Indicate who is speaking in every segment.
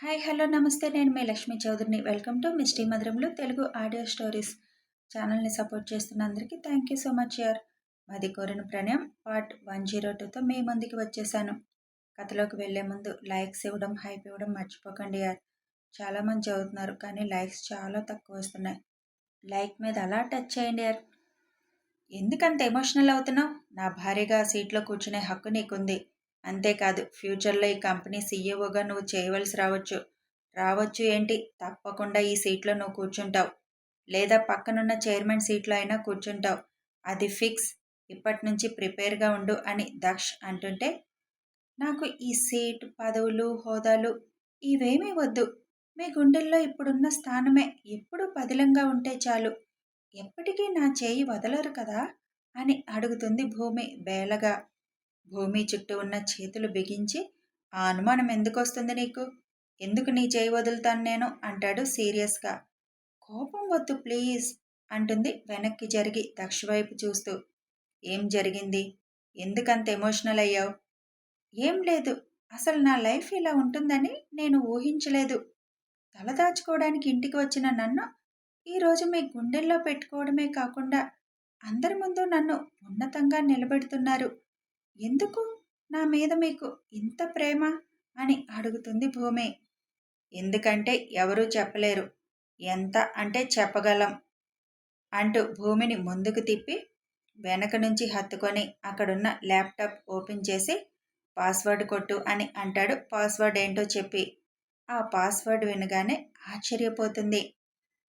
Speaker 1: Hi hello నమస్తే. నేను మీ లక్ష్మీ చౌదరిని. వెల్కమ్ టు మిస్టీ మధురంలో తెలుగు ఆడియో స్టోరీస్. ఛానల్ని సపోర్ట్ చేస్తున్న అందరికీ థ్యాంక్ యూ సో మచ్ యార్. మాది కోరిన ప్రణయం పార్ట్ వన్ జీరో టూతో మీ ముందుకి వచ్చేసాను. కథలోకి వెళ్ళే ముందు లైక్స్ ఇవ్వడం హైప్ ఇవ్వడం మర్చిపోకండి యార్. చాలామంది చదువుతున్నారు కానీ లైక్స్ చాలా తక్కువ వస్తున్నాయి. లైక్ మీద అలా టచ్ చేయండి యార్. ఎందుకంత ఎమోషనల్ అవుతున్నావు? నా భార్యగా సీట్లో కూర్చునే హక్కు నీకుంది. అంతేకాదు ఫ్యూచర్లో ఈ కంపెనీ సీఈఓగా నువ్వు చేయవలసి రావచ్చు. రావచ్చు ఏంటి? తప్పకుండా ఈ సీట్లో నువ్వు కూర్చుంటావు. లేదా పక్కనున్న చైర్మన్ సీట్లో అయినా కూర్చుంటావు. అది ఫిక్స్ ఇప్పటి నుంచి ప్రిపేర్గా ఉండు అని దక్ష్ అంటుంటే నాకు ఈ సీట్ పదవులు హోదాలు ఇవేమీ వద్దు. మీ గుండెల్లో ఇప్పుడున్న స్థానమే ఎప్పుడు పదిలంగా ఉంటే చాలు. ఎప్పటికీ నా చేయి వదలరు కదా? అని అడుగుతుంది భూమి బేలగా. భూమి చుట్టూ ఉన్న చేతులు బిగించి ఆ అనుమానం ఎందుకు వస్తుంది నీకు? ఎందుకు నీ చేయి వదులుతాను నేను? అంటాడు సీరియస్గా. కోపం వద్దు ప్లీజ్ అంటుంది వెనక్కి జరిగి దక్ష వైపు చూస్తూ. ఏం జరిగింది? ఎందుకంత ఎమోషనల్ అయ్యావు? ఏం లేదు. అసలు నా లైఫ్ ఇలా ఉంటుందని నేను ఊహించలేదు. తలదాచుకోవడానికి ఇంటికి వచ్చిన నన్ను ఈరోజు మీ గుండెల్లో పెట్టుకోవడమే కాకుండా అందరి ముందు నన్ను ఉన్నతంగా నిలబెడుతున్నారు. ఎందుకు? నా మీద మీకు ఇంత ప్రేమ? అని అడుగుతుంది భూమి. ఎందుకంటే ఎవరూ చెప్పలేరు. ఎంత అంటే చెప్పగలం అంటూ భూమిని ముందుకు తిప్పి వెనక నుంచి హత్తుకొని అక్కడున్న ల్యాప్టాప్ ఓపెన్ చేసి పాస్వర్డ్ కొట్టు అని అంటాడు. పాస్వర్డ్ ఏంటో చెప్పి. ఆ పాస్వర్డ్ వినగానే ఆశ్చర్యపోతుంది.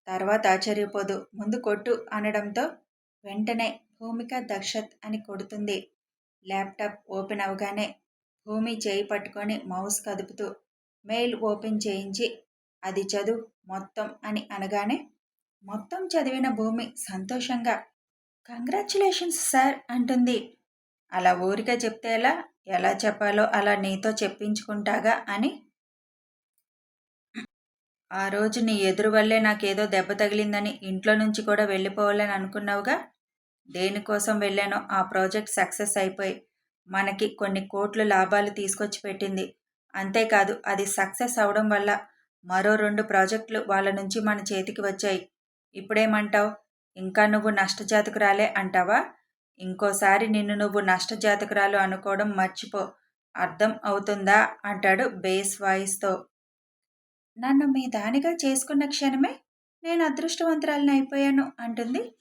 Speaker 1: తర్వాత ఆశ్చర్యపోదు. ముందు కొట్టు అనడంతో వెంటనే భూమిక దక్షత్ అని కొడుతుంది. ల్యాప్టాప్ ఓపెన్ అవగానే భూమి చేయి పట్టుకొని మౌస్ కదుపుతూ మెయిల్ ఓపెన్ చేయించి అది చదువు మొత్తం అని అనగానే మొత్తం చదివిన భూమి సంతోషంగా కంగ్రాచులేషన్స్ సార్ అంటుంది. అలా ఊరికే చెప్తే ఎలా ఎలా చెప్పాలో అలా నీతో చెప్పించుకుంటాగా అని. ఆ రోజు నీ ఎదురు వల్లే నాకేదో దెబ్బ తగిలిందని ఇంట్లో నుంచి కూడా వెళ్ళిపోవాలని అనుకున్నావుగా? దేనికోసం వెళ్ళానో ఆ ప్రాజెక్ట్ సక్సెస్ అయిపోయి మనకి కొన్ని కోట్లు లాభాలు తీసుకొచ్చి పెట్టింది. అంతేకాదు అది సక్సెస్ అవడం వల్ల మరో రెండు ప్రాజెక్టులు వాళ్ళ నుంచి మన చేతికి వచ్చాయి. ఇప్పుడేమంటావు? ఇంకా నువ్వు నష్టజాతకురాలే అంటావా? ఇంకోసారి నిన్ను నువ్వు నష్టజాతకురాలు అనుకోవడం మర్చిపో. అర్థం అవుతుందా? అంటాడు బేస్ వాయిస్తో. నన్ను మీ దానిగా చేసుకున్న క్షణమే నేను అదృష్టవంతురాలని అయిపోయాను అంటుంది.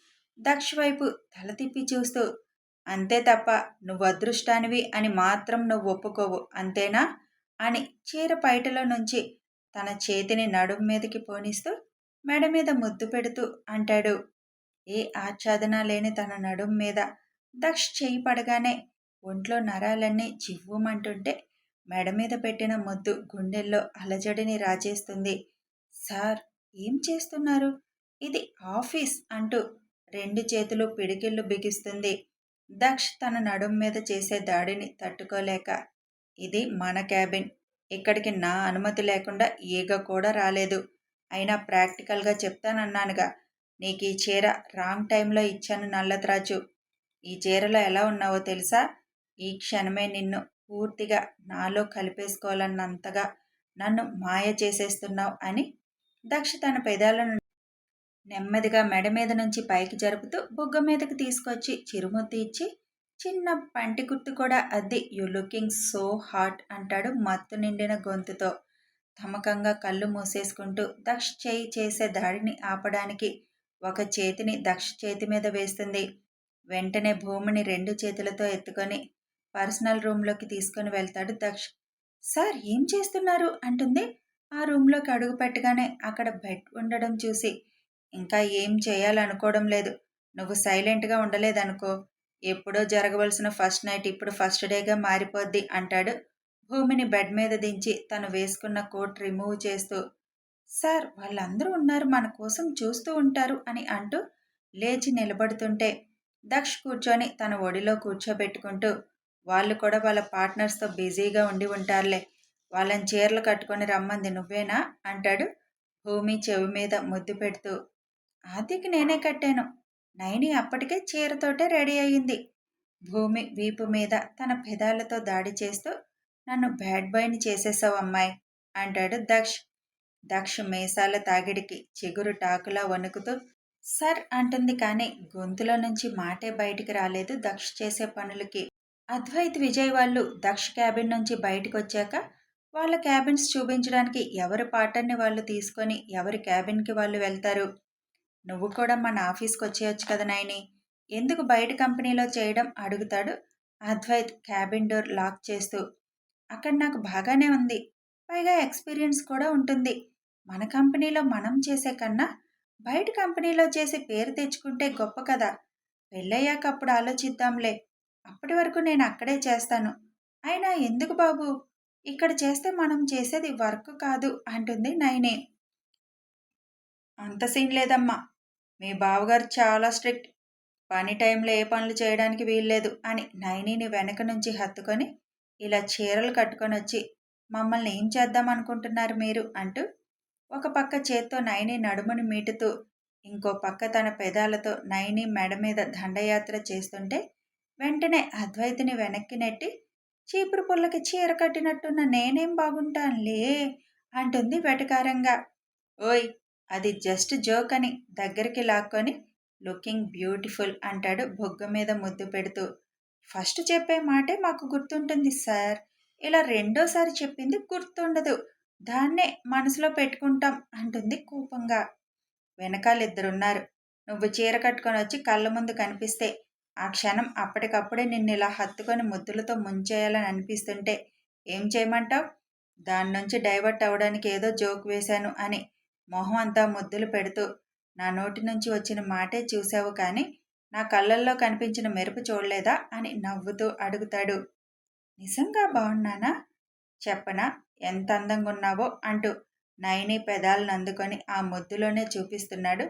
Speaker 1: దక్ష వైపు తల తిప్పి చూస్తూ అంతే తప్ప నువ్వు అదృష్టానివి అని మాత్రం నువ్వు ఒప్పుకోవు అంతేనా? అని చీర పైటలో నుంచి తన చేతిని నడుం మీదకి పోనిస్తూ మెడ మీద ముద్దు పెడుతూ అంటాడు. ఏ ఆచ్ఛాదన లేని తన నడుం మీద దక్ష్ చేయి పడగానే ఒంట్లో నరాలన్నీ చివ్వమంటుంటే మెడ మీద పెట్టిన ముద్దు గుండెల్లో అలజడిని రాజేస్తుంది. సార్ ఏం చేస్తున్నారు? ఇది ఆఫీస్ అంటూ రెండు చేతులు పిడికిళ్ళు బిగిస్తుంది. దక్ష్ తన నడుం మీద చేసే దాడిని తట్టుకోలేక ఇది మన క్యాబిన్. ఇక్కడికి నా అనుమతి లేకుండా ఈగ కూడా రాలేదు. అయినా ప్రాక్టికల్గా చెప్తానన్నానుగా. నీకు ఈ చీర రాంగ్ టైంలో ఇచ్చాను నల్లత్రాజు ఈ చీరలో ఎలా ఉన్నావో తెలుసా? ఈ క్షణమే నిన్ను పూర్తిగా నాలో కలిపేసుకోవాలన్నంతగా నన్ను మాయ చేసేస్తున్నావు అని దక్ష తన పెదాలను నెమ్మదిగా మెడ మీద నుంచి పైకి జరుపుతూ బుగ్గ మీదకి తీసుకొచ్చి చిరుముద్దు ఇచ్చి చిన్న పంటి గుర్తు కూడా అద్ది. యు లుకింగ్ సో హాట్ అంటాడు మత్తు నిండిన గొంతుతో. తమకంగా కళ్ళు మూసేసుకుంటూ దక్ష చేయి చేసే దాడిని ఆపడానికి ఒక చేతిని దక్ష చేతి మీద వేస్తుంది. వెంటనే భూమిని రెండు చేతులతో ఎత్తుకొని పర్సనల్ రూమ్లోకి తీసుకొని వెళ్తాడు దక్ష్. సార్ ఏం చేస్తున్నారు? అంటుంది. ఆ రూమ్లోకి అడుగు పెట్టగానే అక్కడ బెడ్ ఉండడం చూసి ఇంకా ఏం చేయాలనుకోవడం లేదు. నువ్వు సైలెంట్గా ఉండలేదనుకో. ఎప్పుడో జరగవలసిన ఫస్ట్ నైట్ ఇప్పుడు ఫస్ట్ డేగా మారిపోద్ది అంటాడు. భూమిని బెడ్ మీద దించి తను వేసుకున్న కోట్ రిమూవ్ చేస్తూ సార్ వాళ్ళందరూ ఉన్నారు. మన కోసం చూస్తూ ఉంటారు అని అంటూ లేచి నిలబడుతుంటే దక్ష్ కూర్చొని తన ఒడిలో కూర్చోబెట్టుకుంటూ వాళ్ళు కూడా వాళ్ళ పార్ట్నర్స్తో బిజీగా ఉండి ఉంటారులే. వాళ్ళని చీరలు కట్టుకొని రమ్మంది నువ్వేనా? అంటాడు. భూమి చెవి మీద ముద్దు పెడుతూ ఆదికి నేనే కట్టాను. నైని అప్పటికే చీరతోటే రెడీ అయింది భూమి వీపు మీద తన పెదాలతో దాడి చేస్తూ నన్ను బ్యాడ్ బాయ్ని చేసేసావు అమ్మాయి అంటాడు దక్ష్. దక్ష్ మీసాల తాగిడికి చిగురు టాకులా వణుకుతూ సర్ అంటుంది కానీ గొంతులో నుంచి మాటే బయటికి రాలేదు దక్ష్ చేసే పనులకి. అద్వైత్ విజయ్ వాళ్ళు దక్ష్ క్యాబిన్ నుంచి బయటకు వచ్చాక వాళ్ళ క్యాబిన్స్ చూపించడానికి ఎవరి పాటర్ని వాళ్ళు తీసుకొని ఎవరి క్యాబిన్కి వాళ్ళు వెళ్తారు? నువ్వు కూడా మన ఆఫీస్కి వచ్చేయచ్చు కదా నాయని. ఎందుకు బయట కంపెనీలో చేయడం? అడుగుతాడు అద్వైత్ క్యాబిన్ డోర్ లాక్ చేస్తూ. అక్కడ నాకు బాగానే ఉంది. పైగా ఎక్స్పీరియన్స్ కూడా ఉంటుంది. మన కంపెనీలో మనం చేసే కన్నా బయట కంపెనీలో చేసి పేరు తెచ్చుకుంటే గొప్ప కదా. పెళ్ళయ్యాక అప్పుడు ఆలోచిద్దాంలే. అప్పటి వరకు నేను అక్కడే చేస్తాను. అయినా ఎందుకు బాబు? ఇక్కడ చేస్తే మనం చేసేది వర్క్ కాదు అంటుంది నైనే అంత సీన్ లేదమ్మా. మీ బావగారు చాలా స్ట్రిక్ట్. పని టైంలో ఏ పనులు చేయడానికి వీల్లేదు అని నైనీని వెనక నుంచి హత్తుకొని ఇలా చీరలు కట్టుకొని వచ్చి మమ్మల్ని ఏం చేద్దాం అనుకుంటున్నారు మీరు? అంటూ ఒక పక్క చేత్తో నైని నడుముని మీటుతూ ఇంకో పక్క తన పెదాలతో నైని మెడ మీద దండయాత్ర చేస్తుంటే వెంటనే అద్వైతిని వెనక్కి నెట్టి చీపురు పుల్లకి చీర కట్టినట్టున్న నేనేం బాగుంటానులే అంటుంది వెటకారంగా. ఓయ్ అది జస్ట్ జోక్ అని దగ్గరికి లాక్కొని లుకింగ్ బ్యూటిఫుల్ అంటాడు బొగ్గ మీద ముద్దు పెడుతూ. ఫస్ట్ చెప్పే మాటే మాకు గుర్తుంటుంది సార్. ఇలా రెండోసారి చెప్పింది గుర్తుండదు. దాన్నే మనసులో పెట్టుకుంటాం అంటుంది కోపంగా. వెనకాలిద్దరున్నారు నువ్వు చీర కట్టుకొని వచ్చి కళ్ళ ముందు కనిపిస్తే ఆ క్షణం అప్పటికప్పుడే నిన్ను ఇలా హత్తుకొని ముద్దులతో ముంచేయాలని అనిపిస్తుంటే ఏం చేయమంటావు? దాని నుంచి డైవర్ట్ అవ్వడానికి ఏదో జోక్ వేశాను అని మొహం అంతా ముద్దులు పెడుతూ నా నోటి నుంచి వచ్చిన మాటే చూశావు కానీ నా కళ్ళల్లో కనిపించిన మెరుపు చూడలేదా? అని నవ్వుతూ అడుగుతాడు. నిజంగా బాగున్నానా చెప్పనా? ఎంత అందంగా ఉన్నావో అంటూ నయని పెదాలను అందుకొని ఆ ముద్దులోనే చూపిస్తున్నాడు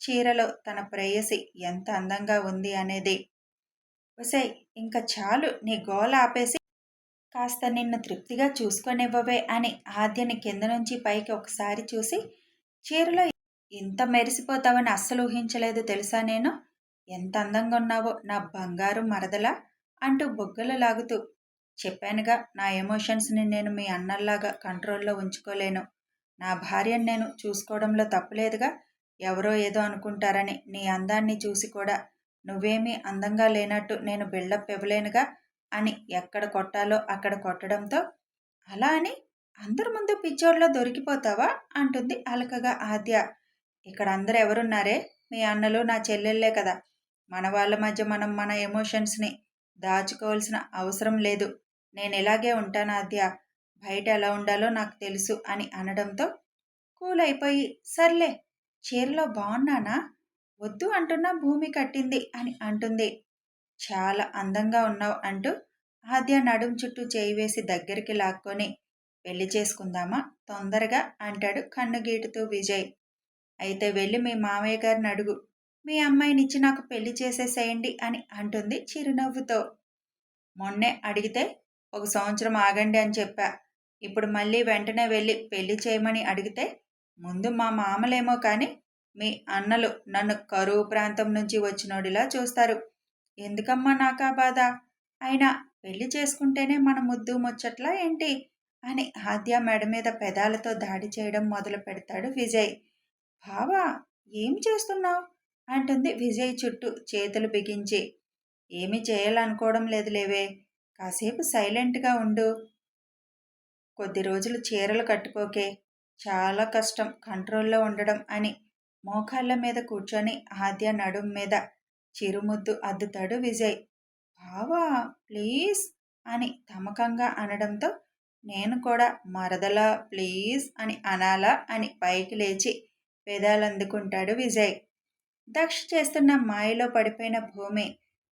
Speaker 1: చీరలో తన ప్రేయసి ఎంత అందంగా ఉంది అనేది. ఒసై ఇంకా చాలు నీ గోల ఆపేసి కాస్త నిన్ను తృప్తిగా చూసుకొనివ్వవే అని ఆద్యని కింద నుంచి పైకి ఒకసారి చూసి చీరలో ఇంత మెరిసిపోతావని అస్సలు ఊహించలేదు తెలుసా నేను? ఎంత అందంగా ఉన్నావో నా బంగారు మరదలా అంటూ బొగ్గలు లాగుతూ. చెప్పానుగా నా ఎమోషన్స్ని నేను మీ అన్నల్లాగా కంట్రోల్లో ఉంచుకోలేను. నా భార్యను నేను చూసుకోవడంలో తప్పులేదుగా ఎవరో ఏదో అనుకుంటారని నీ అందాన్ని చూసి కూడా. నువ్వేమీ అందంగా లేనట్టు నేను బిల్డప్ ఇవ్వలేనుగా అని ఎక్కడ కొట్టాలో అక్కడ కొట్టడంతో. అలా అని అందరి ముందు పిచ్చోడ్లో దొరికిపోతావా? అంటుంది అలకగా ఆద్య. ఇక్కడ అందరు ఎవరున్నారే మీ అన్నలు నా చెల్లెళ్ళే కదా. మన వాళ్ళ మధ్య మనం మన ఎమోషన్స్ని దాచుకోవాల్సిన అవసరం లేదు. నేను ఇలాగే ఉంటాను ఆద్య? బయట ఎలా ఉండాలో నాకు తెలుసు అని అనడంతో కూల్ అయిపోయి సర్లే చీరలో బాగున్నానా? వద్దు అంటున్నా భూమి కట్టింది అని అంటుంది. చాలా అందంగా ఉన్నావు అంటూ ఆద్య నడుం చుట్టూ చేయి వేసి దగ్గరికి లాక్కొని పెళ్ళి చేసుకుందామా? తొందరగా అంటాడు కన్నుగీటుతో విజయ్. అయితే వెళ్ళి మీ మామయ్య గారిని అడుగు మీ అమ్మాయినిచ్చి నాకు పెళ్ళి చేసేసేయండి అని అంటుంది చిరునవ్వుతో. మొన్నే అడిగితే ఒక సంవత్సరం ఆగండి అని చెప్పా. ఇప్పుడు మళ్ళీ వెంటనే వెళ్ళి పెళ్ళి చేయమని అడిగితే ముందు మా మామలేమో కానీ మీ అన్నలు నన్ను కరువు ప్రాంతం నుంచి వచ్చినోడిలా చూస్తారు. ఎందుకమ్మా నాకా బాధ? అయినా పెళ్ళి చేసుకుంటేనే మన ముద్దు ముచ్చట్లా ఏంటి? అని ఆద్య మెడ మీద పెదాలతో దాడి చేయడం మొదలు పెడతాడు విజయ్. బావా ఏం చేస్తున్నావు? అంటుంది విజయ్ చుట్టూ చేతులు బిగించి. ఏమి చేయాలనుకోవడం లేదు లేవే కాసేపు సైలెంట్గా ఉండు. కొద్ది రోజులు చీరలు కట్టుకోకే. చాలా కష్టం కంట్రోల్లో ఉండడం అని మోకాళ్ళ మీద కూర్చొని ఆద్య నడుం మీద చిరుముద్దు అద్దుతాడు విజయ్. బావా ప్లీజ్ అని తమకంగా అనడంతో నేను కూడా మరదలా ప్లీజ్ అని అనాలా అని పైకి లేచి పెదాలందుకుంటాడు విజయ్. దక్ష చేస్తున్న మాయలో పడిపోయిన భూమి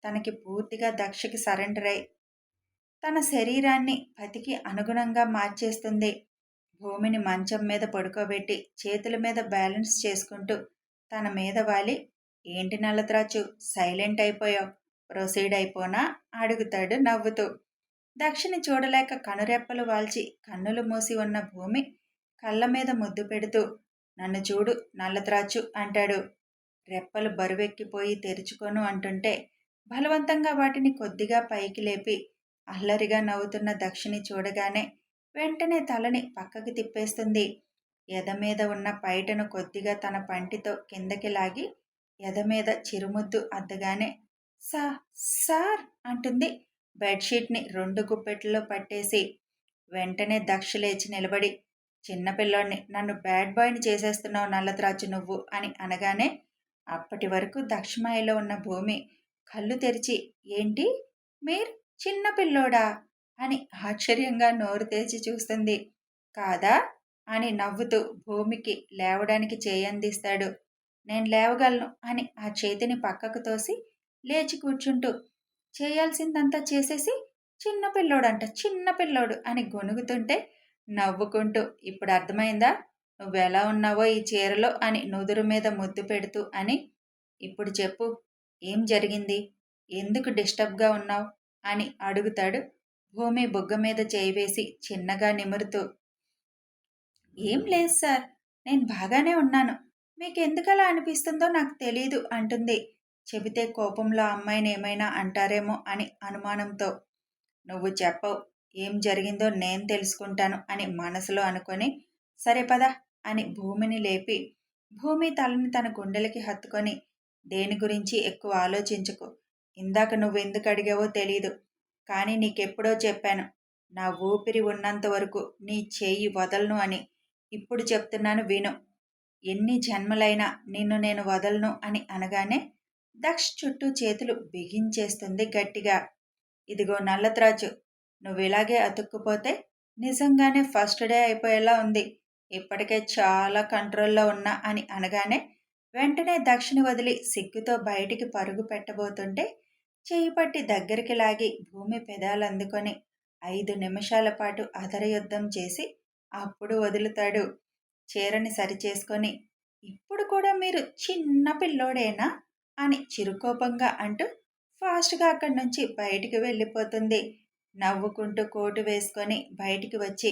Speaker 1: తనకి పూర్తిగా దక్షకి సరెండర్ అయి తన శరీరాన్ని పతికి అనుగుణంగా మార్చేస్తుంది. భూమిని మంచం మీద పడుకోబెట్టి చేతుల మీద బ్యాలెన్స్ చేసుకుంటూ తన మీద వాలి ఏంటి నల్లత్రాచు సైలెంట్ అయిపోయావు ప్రొసీడ్ అయిపోనా? అడుగుతాడు నవ్వుతూ. దక్షిణి చూడలేక కనురెప్పలు వాల్చి కన్నులు మూసి ఉన్న భూమి కళ్ళ మీద ముద్దు పెడుతూ నన్ను చూడు నల్లత్రాచు అంటాడు. రెప్పలు బరువెక్కిపోయి తెరుచుకోను అంటుంటే బలవంతంగా వాటిని కొద్దిగా పైకి లేపి అల్లరిగా నవ్వుతున్న దక్షిణి చూడగానే వెంటనే తలని పక్కకి తిప్పేస్తుంది. ఎద మీద ఉన్న పైటను కొద్దిగా తన పంటితో కిందకి లాగి ఎద మీద చిరుముద్దు అద్దగానే సా సార్ అంటుంది. బెడ్షీట్ని రెండు గుప్పెట్లో పట్టేసి వెంటనే దక్ష లేచి నిలబడి చిన్నపిల్లోడిని నన్ను బ్యాడ్ బాయ్ని చేసేస్తున్నావు నల్లత్రాచు నువ్వు అని అనగానే అప్పటి వరకు దక్షమాయలో ఉన్న భూమి కళ్ళు తెరిచి ఏంటి? మీరు చిన్నపిల్లోడా అని ఆశ్చర్యంగా నోరు తెరిచి చూస్తుంది. కాదా? అని నవ్వుతూ భూమికి లేవడానికి చేయందిస్తాడు నేను లేవగలను అని ఆ చేతిని పక్కకు తోసి లేచి కూర్చుంటూ చేయాల్సిందంతా చేసేసి చిన్న పిల్లోడంట చిన్న పిల్లోడు అని గొనుగుతుంటే నవ్వుకుంటూ ఇప్పుడు అర్థమైందా? నువ్వెలా ఉన్నావో ఈ చీరలో? అని నుదురు మీద ముద్దు పెడుతూ అని ఇప్పుడు చెప్పు ఏం జరిగింది? ఎందుకు డిస్టర్బ్గా ఉన్నావు? అని అడుగుతాడు. భూమి బుగ్గ మీద చేయి వేసి చిన్నగా నిమురుతూ ఏం లేదు సార్ నేను బాగానే ఉన్నాను. మీకు ఎందుకలా అనిపిస్తుందో నాకు తెలీదు అంటుంది చెబితే కోపంలో అమ్మాయిని ఏమైనా అంటారేమో అని అనుమానంతో నువ్వు చెప్పవు. ఏం జరిగిందో నేను తెలుసుకుంటాను అని మనసులో అనుకొని సరే పద అని భూమిని లేపి భూమి తలని తన గుండెలకి హత్తుకొని దేని గురించి ఎక్కువ ఆలోచించుకు. ఇందాక నువ్వు ఎందుకు అడిగావో తెలియదు కానీ నీకెప్పుడో చెప్పాను. నా ఊపిరి ఉన్నంత వరకు నీ చేయి వదలను అని. ఇప్పుడు చెప్తున్నాను విను. ఎన్ని జన్మలైనా నిన్ను నేను వదలను అని అనగానే దక్ష్ చుట్టూ చేతులు బిగించేస్తుంది గట్టిగా. ఇదిగో నల్లత్రాజు నువ్వు ఇలాగే అతుక్కుపోతే నిజంగానే ఫస్ట్ డే అయిపోయేలా ఉంది. ఇప్పటికే చాలా కంట్రోల్లో ఉన్నా అని అనగానే వెంటనే దక్షిణ వదిలి సిగ్గుతో బయటికి పరుగు పెట్టబోతుంటే చేయి పట్టి దగ్గరికి లాగి భూమి పెదాలు అందుకొని ఐదు నిమిషాల పాటు అధరయుద్ధం చేసి అప్పుడు వదులుతాడు. చీరని సరిచేసుకొని ఇప్పుడు కూడా మీరు చిన్న పిల్లోడేనా? అని చిరుకోపంగా అంటూ ఫాస్ట్గా అక్కడి నుంచి బయటికి వెళ్ళిపోతుంది. నవ్వుకుంటూ కోటు వేసుకొని బయటికి వచ్చి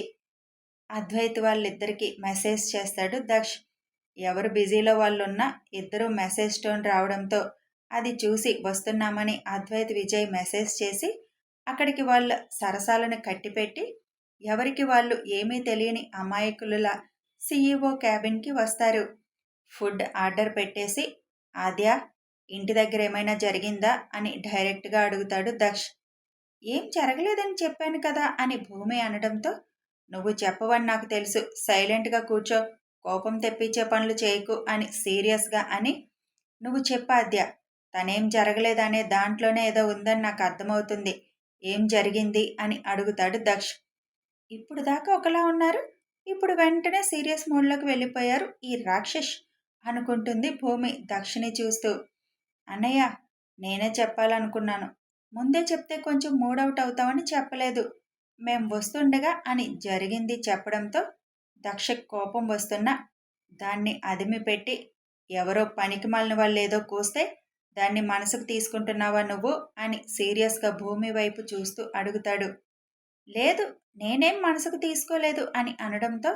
Speaker 1: అద్వైత్ వాళ్ళిద్దరికి మెసేజ్ చేస్తాడు దక్ష్. ఎవరు బిజీలో వాళ్ళు ఉన్నా ఇద్దరు మెసేజ్ టోన్ రావడంతో అది చూసి వస్తున్నామని అద్వైత్ విజయ్ మెసేజ్ చేసి అక్కడికి వాళ్ళ సరసాలను కట్టిపెట్టి ఎవరికి వాళ్ళు ఏమీ తెలియని అమాయకులులా సీఈఓ క్యాబిన్కి వస్తారు. ఫుడ్ ఆర్డర్ పెట్టేసి ఆద్య ఇంటి దగ్గర ఏమైనా జరిగిందా? అని డైరెక్ట్గా అడుగుతాడు దక్ష్. ఏం జరగలేదని చెప్పాను కదా అని భూమి అనడంతో నువ్వు చెప్పవని నాకు తెలుసు. సైలెంట్గా కూర్చో. కోపం తెప్పించే పనులు చేయకు అని సీరియస్గా అని నువ్వు చెప్పాద్య తనేం జరగలేదనే దాంట్లోనే ఏదో ఉందని నాకు అర్థమవుతుంది. ఏం జరిగింది? అని అడుగుతాడు దక్ష్. ఇప్పుడు దాకా ఒకలా ఉన్నారు. ఇప్పుడు వెంటనే సీరియస్ మోడ్లోకి వెళ్ళిపోయారు ఈ రాక్షస్ అనుకుంటుంది భూమి దక్షిణి చూస్తూ. అన్నయ్య నేనే చెప్పాలనుకున్నాను. ముందే చెప్తే కొంచెం మూడవుట్ అవుతామని చెప్పలేదు. మేం వస్తుండగా అని జరిగింది చెప్పడంతో దక్ష కోపం వస్తున్నా దాన్ని అదిమి పెట్టి ఎవరో పనికి మాలిన వాళ్ళు ఏదో కూస్తే దాన్ని మనసుకు తీసుకుంటున్నావా నువ్వు అని సీరియస్గా భూమి వైపు చూస్తూ అడుగుతాడు. లేదు నేనేం మనసుకు తీసుకోలేదు అని అనడంతో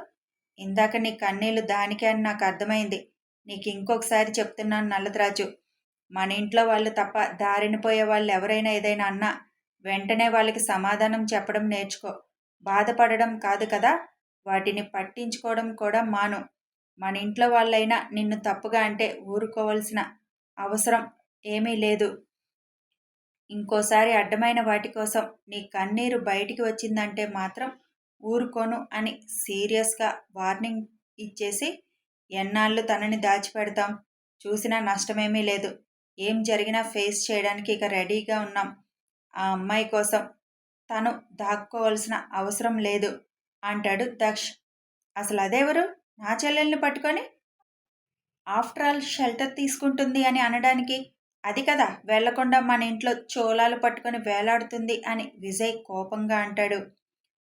Speaker 1: ఇందాక నీ కన్నీళ్ళు దానికే అని నాకు అర్థమైంది. నీకు ఇంకొకసారి చెప్తున్నాను నల్లద్రాజు. మన ఇంట్లో వాళ్ళు తప్ప దారిన పోయే వాళ్ళు ఎవరైనా ఏదైనా అన్నా వెంటనే వాళ్ళకి సమాధానం చెప్పడం నేర్చుకో. బాధపడడం కాదు కదా? వాటిని పట్టించుకోవడం కూడా మాను. మన ఇంట్లో వాళ్ళైనా నిన్ను తప్పుగా అంటే ఊరుకోవలసిన అవసరం ఏమీ లేదు. ఇంకోసారి అడ్డమైన వాటి కోసం నీ కన్నీరు బయటికి వచ్చిందంటే మాత్రం ఊరుకోను అని సీరియస్గా వార్నింగ్ ఇచ్చేసి ఎన్నాళ్ళు తనని దాచిపెడతాం. చూసినా నష్టమేమీ లేదు. ఏం జరిగినా ఫేస్ చేయడానికి ఇక రెడీగా ఉన్నాం. ఆ అమ్మాయి కోసం తను దాక్కోవలసిన అవసరం లేదు అంటాడు దక్ష్. అసలు అదెవరు? నా చెల్లెల్ని పట్టుకొని? ఆఫ్టర్ ఆల్ షెల్టర్ తీసుకుంటుంది అని అనడానికి అది కదా వెళ్ళకుండా మన ఇంట్లో చోళాలు పట్టుకొని వేలాడుతుంది అని విజయ్ కోపంగా అంటాడు.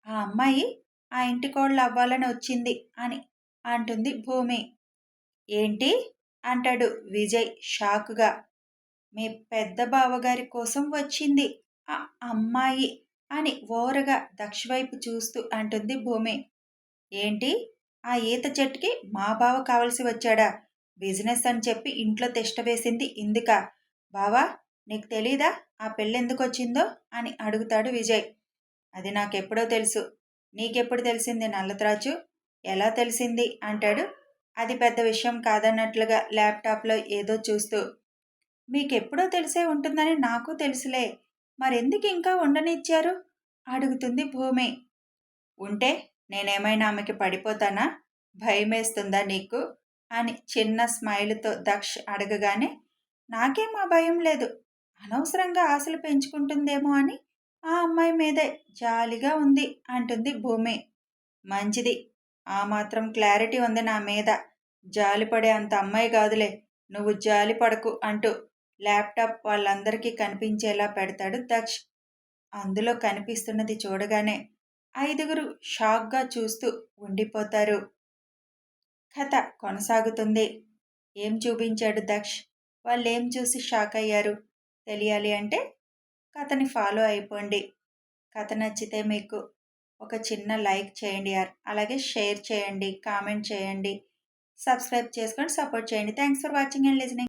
Speaker 1: ఆ అమ్మాయి ఆ ఇంటి కోళ్ళు అవ్వాలని వచ్చింది అని అంటుంది భూమి. ఏంటి? అంటాడు విజయ్ షాకుగా. మీ పెద్ద బావగారి కోసం వచ్చింది ఆ అమ్మాయి అని ఓరగా దక్షవైపు చూస్తూ అంటుంది భూమి. ఏంటి? ఆ ఈత చెట్టుకి మా బావ కావలసి వచ్చాడా? బిజినెస్ అని చెప్పి ఇంట్లో తిష్ట వేసింది ఇందుక. బావా నీకు తెలీదా? ఆ పెళ్ళెందుకు వచ్చిందో? అని అడుగుతాడు విజయ్. అది నాకెప్పుడో తెలుసు. నీకెప్పుడు తెలిసింది నల్లత్రాచు? ఎలా తెలిసింది? అంటాడు అది పెద్ద విషయం కాదన్నట్లుగా ల్యాప్టాప్లో ఏదో చూస్తూ మీకెప్పుడో తెలిసే ఉంటుందని నాకు తెలుసులే. మరెందుకు ఇంకా ఉండనిచ్చారు? అడుగుతుంది భూమి. ఉంటే నేనేమైనా ఆమెకి పడిపోతానా? భయమేస్తుందా నీకు? అని చిన్న స్మైల్తో దక్ష్ అడగగానే నాకేం ఆ భయం లేదు. అనవసరంగా ఆశలు పెంచుకుంటుందేమో అని ఆ అమ్మాయి మీదే జాలిగా ఉంది అంటుంది భూమి. మంచిది. ఆ మాత్రం క్లారిటీ ఉంది నా మీద. జాలిపడే అంత అమ్మాయి కాదులే. నువ్వు జాలి పడకు అంటూ ల్యాప్టాప్ వాళ్ళందరికీ కనిపించేలా పెడతాడు దక్ష్. అందులో కనిపిస్తున్నది చూడగానే ఐదుగురు షాక్గా చూస్తూ ఉండిపోతారు. కథ కొనసాగుతుంది. ఏం చూపించాడు దక్ష్? వాళ్ళు ఏం చూసి షాక్ అయ్యారు? తెలియాలి అంటే కథని ఫాలో అయిపోండి. కథ నచ్చితే మీకు ఒక చిన్న లైక్ చేయండి అలాగే షేర్ చేయండి కామెంట్ చేయండి సబ్స్క్రైబ్ చేసుకొని సపోర్ట్ చేయండి. Thanks for watching and listening.